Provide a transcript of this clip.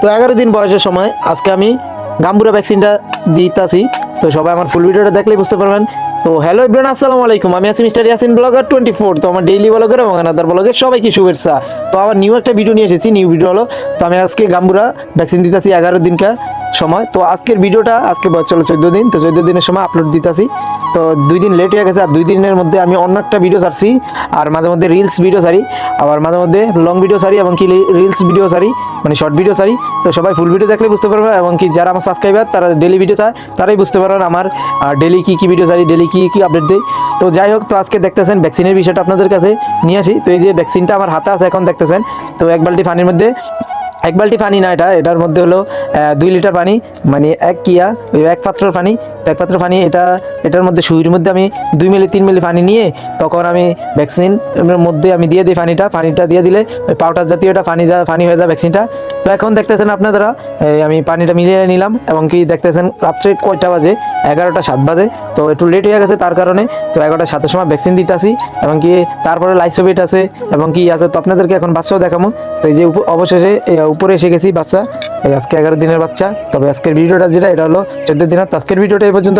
তো এগারো দিন বয়সের সময় আজকে আমি গাম্বুরা ভ্যাকসিনটা দিতেছি। তো সবাই আমার ফুল ভিডিওটা দেখলেই বুঝতে পারবেন। তো হ্যালো ইব্রান আসসালামু আলাইকুম। আমি আছি mister Yasin blogger twenty four তো আমার ডেইলি ব্লগার এবং আনাদার ব্লগের সবাইকে শুভেচ্ছা। তো আবার নিউ একটা ভিডিও নিয়ে এসেছি নিউ ভিডিও হলো। তো আমি আজকে গাম্বুরা ভ্যাকসিন দিতেছি এগারো দিনকার। সময়। তো আজকের ভিডিওটা, আজকে চলো চোদ্দ দিন, তো চোদ্দ দিনের সময় আপলোড দিতেছি। তো দুই দিন লেট হয়ে গেছে, আর দুই দিনের মধ্যে আমি অন্য একটা ভিডিও ছাড়ছি, আর মাঝে মধ্যে রিলস ভিডিও ছাড়ি, আবার মাঝে মধ্যে লং ভিডিও ছাড়ি, এবং কি রিলস ভিডিও ছাড়ি মানে শর্ট ভিডিও ছাড়ি। তো সবাই ফুল ভিডিও দেখলে বুঝতে পারবে, এবং কি যারা আমার সাবস্ক্রাইবার তারা ডেলি ভিডিও চায় তারাই বুঝতে পারবেন আমার ডেলি কী কী ভিডিও ছাড়ি ডেলি কী কী আপডেট দিই। তো যাই হোক, তো আজকে দেখতেছেন ভ্যাকসিনের বিষয়টা আপনাদের কাছে নিয়ে আসি। তো এই যে ভ্যাকসিনটা আমার হাতে আছে, এখন দেখতেছেন। তো এক বালটি পানির মধ্যে এক বালতি পানি না এটা, এটার মধ্যে হলো দুই লিটার পানি মানে এক কিয়া, ওই এক পাত্র পানি, এক পাত্র পানি, এটা, এটার মধ্যে সুইর মধ্যে আমি দুই মিলি, তিন মিলি পানি নিয়ে তখন আমি ভ্যাকসিন মধ্যে আমি দিয়ে দিই পানিটা পানিটা দিয়ে দিলে ওই পাউডার জাতীয় এটা পানি যা, পানি হয়ে যায় ভ্যাকসিনটা তো এখন দেখতেছেন আপনারা আমি পানিটা মিলিয়ে নিলাম, এবং কি দেখতেছেন, রাত্রে কয়টা বাজে? এগারোটা সাত বাজে। তো একটু লেট হয়ে গেছে তার কারণে, তো এগারোটা সাতের সময় ভ্যাকসিন দিতে আসি, এবং কি তারপরে লাইসোবিট আছে, এবং কি আছে, তো আপনাদেরকে এখন বাচ্চাও দেখাবো। তো এই যে অবশেষে উপরে এসে গেছি বাচ্চা। আজকে এগারো দিনের বাচ্চা। তবে আজকের ভিডিওটা যেটা, এটা হলো চোদ্দ দিনের তো আজকের ভিডিওটা এই পর্যন্ত।